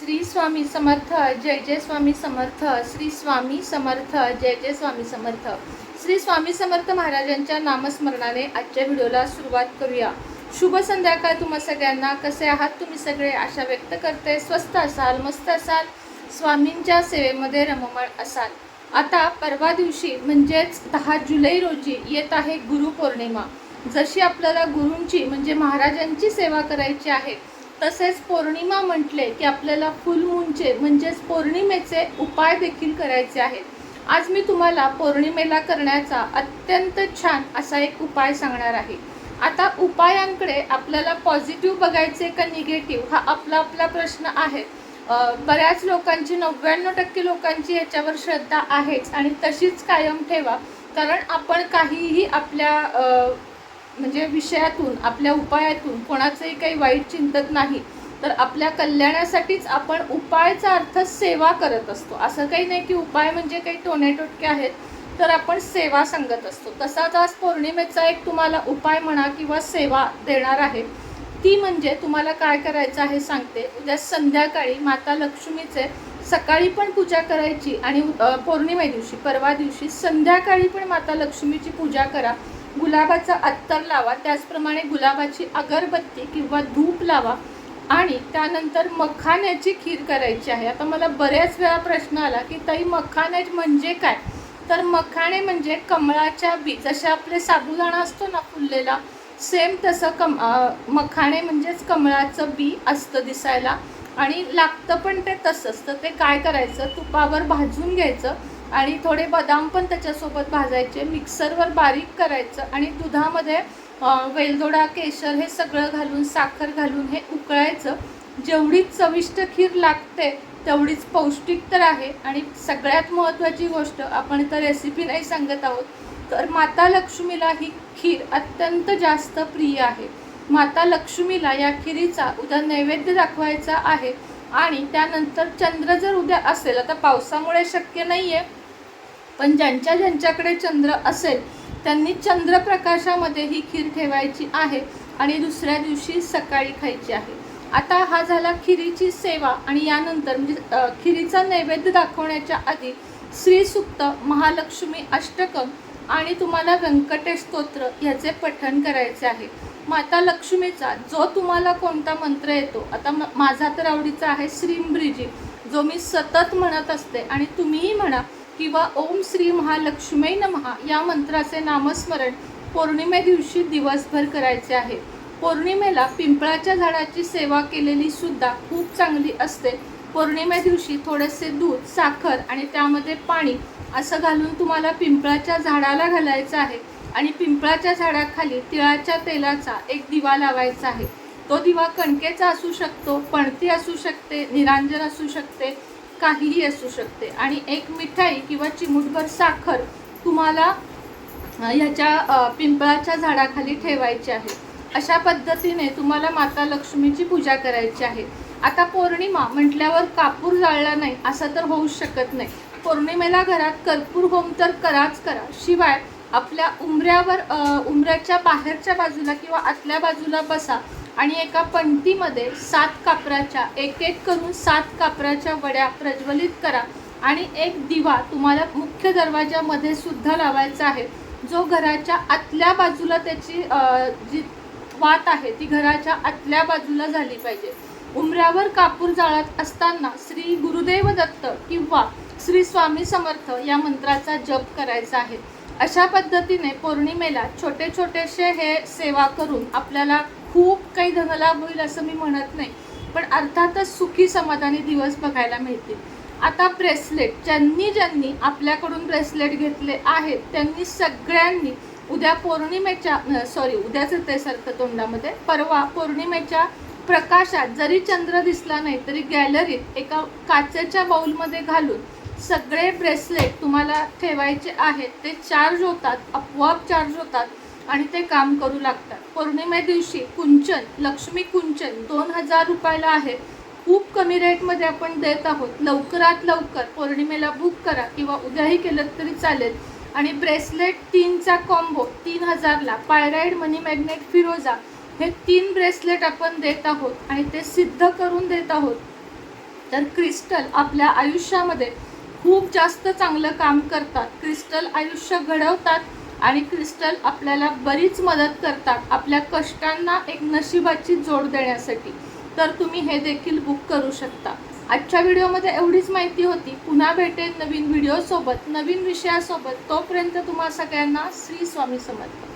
श्री स्वामी समर्थ जय जय स्वामी समर्थ श्री स्वामी समर्थ जय जय स्वामी समर्थ. श्री स्वामी समर्थ महाराजांच्या नामस्मरणाने आजच्या व्हिडिओला सुरुवात करूया. शुभ संध्याकाळ तुम्हा सगळ्यांना. कसे आहात तुम्ही सगळे? आशा व्यक्त करते. स्वस्त असाल मस्त असाल? स्वामींच्या सेवेमध्ये रममळ असाल. आता परवा दिवशी म्हणजेच दहा जुलै रोजी येत आहे गुरुपौर्णिमा जशी आपल्याला गुरूंची म्हणजे महाराजांची सेवा करायची आहे तसेच पौर्णिमा म्हटले की आपल्याला फुलमूनचे म्हणजेच पौर्णिमेचे उपाय देखील करायचे आहेत. आज मी तुम्हाला पौर्णिमेला करण्याचा अत्यंत छान असा एक उपाय सांगणार आहे. आता उपायांकडे आपल्याला पॉझिटिव्ह बघायचे का निगेटिव्ह हा आपला आपला प्रश्न आहे. बऱ्याच लोकांची नव्याण्णव टक्के लोकांची याच्यावर श्रद्धा आहेच आणि तशीच कायम ठेवा. कारण आपण काहीही आपल्या म्हणजे विषयातून आपल्या उपायातून कोणाचंही काही वाईट चिंतत नाही तर आपल्या कल्याणासाठीच आपण उपायचा अर्थ सेवा करत असतो. असं काही नाही की उपाय म्हणजे काही टोनेटोटके आहेत तर आपण सेवा सांगत असतो. तसाच आज पौर्णिमेचा एक तुम्हाला उपाय म्हणा किंवा सेवा देणार आहे ती म्हणजे तुम्हाला काय करायचं आहे सांगते. उद्या संध्याकाळी माता लक्ष्मीचे सकाळी पण पूजा करायची आणि पौर्णिमे दिवशी परवा दिवशी संध्याकाळी पण माता लक्ष्मीची पूजा करा. गुलाबाचा अत्तर लावा त्याचप्रमाणे गुलाबाची अगरबत्ती किंवा धूप लावा आणि त्यानंतर मखाण्याची खीर करायची आहे. आता मला बऱ्याच वेळा प्रश्न आला की ताई मखाणे म्हणजे काय? तर मखाणे म्हणजे कमळाच्या बी जसे आपले साबुदाणा असतो ना फुललेला सेम तसं कम मखाणे म्हणजेच कमळाचं बी असतं दिसायला. आणि लागतं पण ते तसंच. तर ते काय करायचं? तुपावर भाजून घ्यायचं. आणि थोडे बदाम पण त्याच्यासोबत भाजायचे. मिक्सरवर बारीक करायचं आणि दुधामध्ये वेलदोडा केशर हे सगळं घालून साखर घालून हे उकळायचं. जेवढी चविष्ट खीर लागते तेवढीच पौष्टिक तर आहे. आणि सगळ्यात महत्त्वाची गोष्ट आपण तर रेसिपी नाही सांगत आहोत तर माता लक्ष्मीला ही खीर अत्यंत जास्त प्रिय आहे. माता लक्ष्मीला या खिरीचा उद्या नैवेद्य दाखवायचा आहे. आणि त्यानंतर चंद्र जर उद्या असेल आता पावसामुळे शक्य नाही आहे पण ज्यांच्या ज्यांच्याकडे चंद्र असेल त्यांनी चंद्रप्रकाशामध्ये ही खीर ठेवायची आहे आणि दुसऱ्या दिवशी सकाळी खायची आहे. आता हा झाला खिरीची सेवा आणि यानंतर म्हणजे खिरीचा नैवेद्य दाखवण्याच्या आधी श्रीसुक्त महालक्ष्मी अष्टकम आणि तुम्हाला व्यंकटेश स्तोत्र ह्याचे पठण करायचे आहे. माता लक्ष्मीचा जो तुम्हाला कोणता मंत्र येतो आता म- माझा तर आवडीचा आहे श्रीमब्रिजी जो मी सतत म्हणत असते आणि तुम्हीही म्हणा किंवा ओम श्री महालक्ष्मी नमहा या मंत्राचे नामस्मरण पौर्णिमे दिवशी दिवसभर करायचे आहे. पौर्णिमेला पिंपळाच्या झाडाची सेवा केलेली सुद्धा खूप चांगली असते. पौर्णिमे दिवशी थोडेसे दूध साखर आणि त्यामध्ये पाणी असं घालून तुम्हाला पिंपळाच्या झाडाला घालायचं आहे आणि पिंपळाच्या झाडाखाली तिळाच्या तेलाचा एक दिवा लावायचा आहे. तो दिवा कणकेचा असू शकतो पणती असू शकते निरांजन असू शकते काहीही असू शकते. आणि एक मिठाई किंवा चिमूटभर साखर तुम्हाला ह्याच्या पिंपळाच्या झाडाखाली ठेवायची आहे. अशा पद्धतीने तुम्हाला माता लक्ष्मीची पूजा करायची आहे. आता पौर्णिमा म्हटल्यावर कापूर जाळला नाही असं तर होऊच शकत नाही. पौर्णिमेला घरात कर्पूर होम तर कराच करा. शिवाय आपल्या उंबऱ्यावर उमऱ्याच्या बाहेरच्या बाजूला किंवा आतल्या बाजूला बसा. आणि एका पंक्तीमध्ये सात कापराच्या एक एक करून सात कापराच्या वड्या प्रज्वलित करा आणि एक दिवा तुम्हाला मुख्य दरवाजामध्ये सुद्धा लावायचा आहे. जो घराच्या आतल्या बाजूला त्याची जी वात आहे ती घराच्या आतल्या बाजूला झाली पाहिजे. उमऱ्यावर कापूर जाळत असताना श्री गुरुदेव दत्त किंवा श्री स्वामी समर्थ या मंत्राचा जप करायचा आहे. अशा पद्धतीने पौर्णिमेला छोटे छोटेसे हे सेवा करून आपल्याला खूप काही धनलाभ होईल असं मी म्हणत नाही. पण अर्थातच सुखी समाधानी दिवस बघायला मिळतील. आता ब्रेसलेट ज्यांनी ज्यांनी आपल्याकडून ब्रेसलेट घेतले आहेत त्यांनी सगळ्यांनी उद्या पौर्णिमेच्या सॉरी उद्याच ते सारखं तोंडामध्ये. परवा पौर्णिमेच्या प्रकाशात जरी चंद्र दिसला नाही तरी गॅलरीत एका काचेच्या बाऊलमध्ये घालून सगळे ब्रेसलेट तुम्हाला ठेवायचे आहेत. ते चार्ज होतात आपोआप चार्ज होतात. आणि ते काम करू लागतात. पौर्णिमे दिवशी कुंचन लक्ष्मी कुंचन दोन हजार रुपयाला आहे. खूप कमी रेटमध्ये आपण देत आहोत. लवकरात लवकर पौर्णिमेला बुक करा किंवा उद्याही केलं तरी चालेल. आणि ब्रेसलेट तीनचा कॉम्बो तीन हजारला पायराईड मनी मॅग्नेट फिरोजा हे तीन ब्रेसलेट आपण देत आहोत आणि ते सिद्ध करून देत आहोत. तर क्रिस्टल आपल्या आयुष्यामध्ये खूप जास्त चांगलं काम करतात. क्रिस्टल आयुष्य घडवतात. आणि क्रिस्टल आपल्याला बरीच मदत करतात आपल्या कष्टांना एक नशिबाची जोड देण्यासाठी. तर तुम्ही हे देखील बुक करू शकता. आजच्या व्हिडिओमध्ये एवढीच माहिती होती. पुन्हा भेटेन नवीन व्हिडिओसोबत नवीन विषयासोबत. तोपर्यंत तुम्हा सगळ्यांना श्री स्वामी समर्थ.